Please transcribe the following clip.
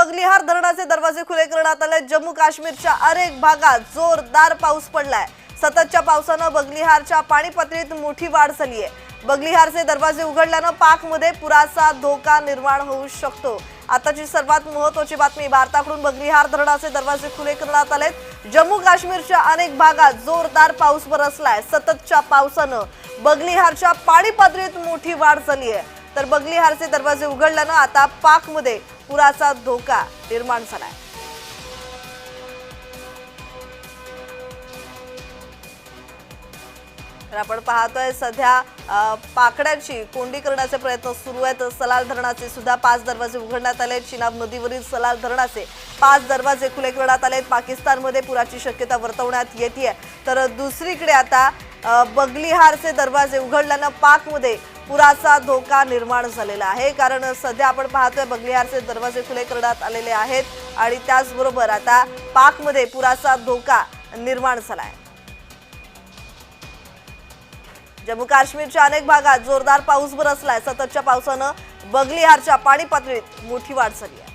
बगलिहार धरणाचे दरवाजे खुले करण्यात आले. जम्मू काश्मीरच्या अनेक भागात जोरदार पाऊस पडलाय. सततच्या पावसानं बगलिहारच्या पाणी पातळीत मोठी वाढ झाली आहे. बगलिहारचे दरवाजे उघडल्यानं पाकमध्ये पुराचा धोका निर्माण होऊ शकतो. आताची सर्वात महत्वाची बातमी भारताकडून बगलिहार धरणाचे दरवाजे खुले करण्यात आलेत. जम्मू काश्मीरच्या अनेक भागात जोरदार पाऊस बरसलाय. सततच्या पावसानं बगलिहारच्या पाणी पातळीत मोठी वाढ झाली आहे. तर बगलिहारचे दरवाजे उघडल्यानं आता पाकमध्ये पुराचा धोका निर्माण झालाय. तर आपण पाहतोय सध्या पाकड्यांची कोंडी करण्याचे प्रयत्न सुरू आहेत. सलाल धरणाचे सुद्धा पाच दरवाजे उघडण्यात आले चिनाब नदीवरील सलाल धरणाचे पाच दरवाजे खुले करण्यात आले पाकिस्तानमध्ये पुराची शक्यता वर्तवण्यात येते तर दुसरीकडे आता बगलीहारचे बगलिहारचे दरवाजे उघडल्यानं पाकमध्ये पुराचा धोका निर्माण झालेला आहे. कारण सध्या आपण पाहतोय बंगलिहारचे दरवाजे खुले करण्यात आलेले आहेत आणि त्याचबरोबर आता पाकमध्ये पुराचा धोका निर्माण झाला आहे. जम्मू काश्मीरच्या अनेक भागात जोरदार पाऊस बरसलाय सततच्या पावसानं बंगलिहारच्या पाणी पातळीत मोठी वाढ झाली आहे.